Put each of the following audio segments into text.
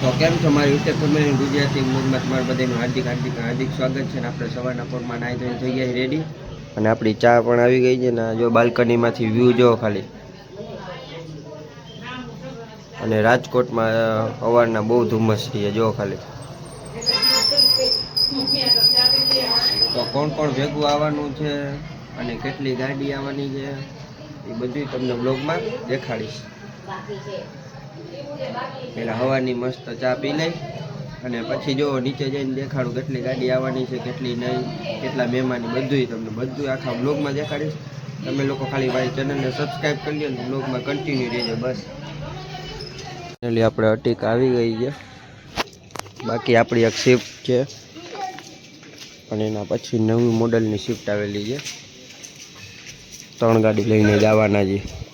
તો કેમ છો મારી યુટ્યુબ ફેમિલી ગુજરાતી મૂળમાં તમારું બધાનું હાર્દિક હાર્દિક હાર્દિક સ્વાગત છે ને આપણે સવારના પોરમાં નાહી ધોઈને થઈ ગયા રેડી અને આપણી ચા પણ આવી ગઈ છે ને જો બાલ્કનીમાંથી વ્યૂ જો ખાલી. અને રાજકોટમાં અવારના બહુ ધુમ્મસ છે જો ખાલી. તો કોણ કોણ ભેગું આવવાનું છે અને કેટલી ગાડી આવવાની છે એ બધું તમને બ્લોગમાં દેખાડીશ. પેલા હવાની મસ્ત ચા પી લઈ અને પછી જો નીચે જઈને દેખાડું કેટલી ગાડી આવવાની છે, કેટલી નહીં, કેટલા મહેમાન બધું તમને બધું આખા બ્લોગમાં દેખાડીશ. તમે લોકો ખાલી મારી ચેનલને સબસ્ક્રાઈબ કરી લો ને બ્લોગમાં કન્ટિન્યુ રહેજો, બસ. ફાઇનલી આપણે અટીક આવી ગઈ છે. બાકી આપણી એક શિફ્ટ છે. અને એના પછી નવી મોડલની શિફ્ટ આવેલી છે. ત્રણ ગાડી લઈને જવાના છે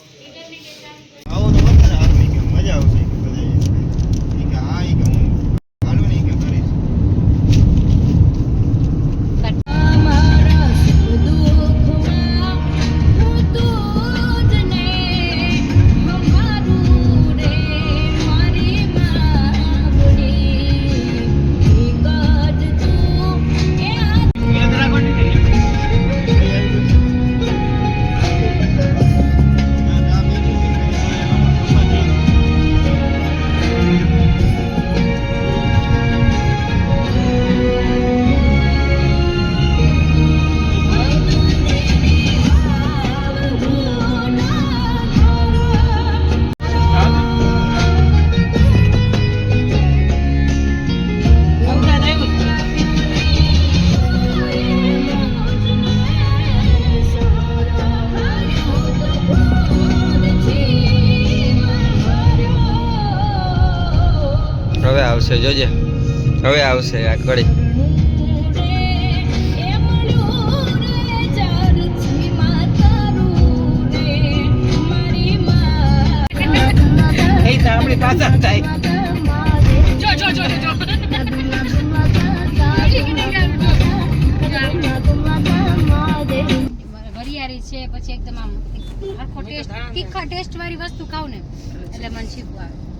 હવે આવશે જોજે. હવે આવશે આ કડી આપણી પાછળ થાય. જો જો જો જો છે પછી એકદમ આમ આખો ટેસ્ટ તીખા ટેસ્ટ વાળી વસ્તુ ખાવ ને એટલે મને શીખવું આવે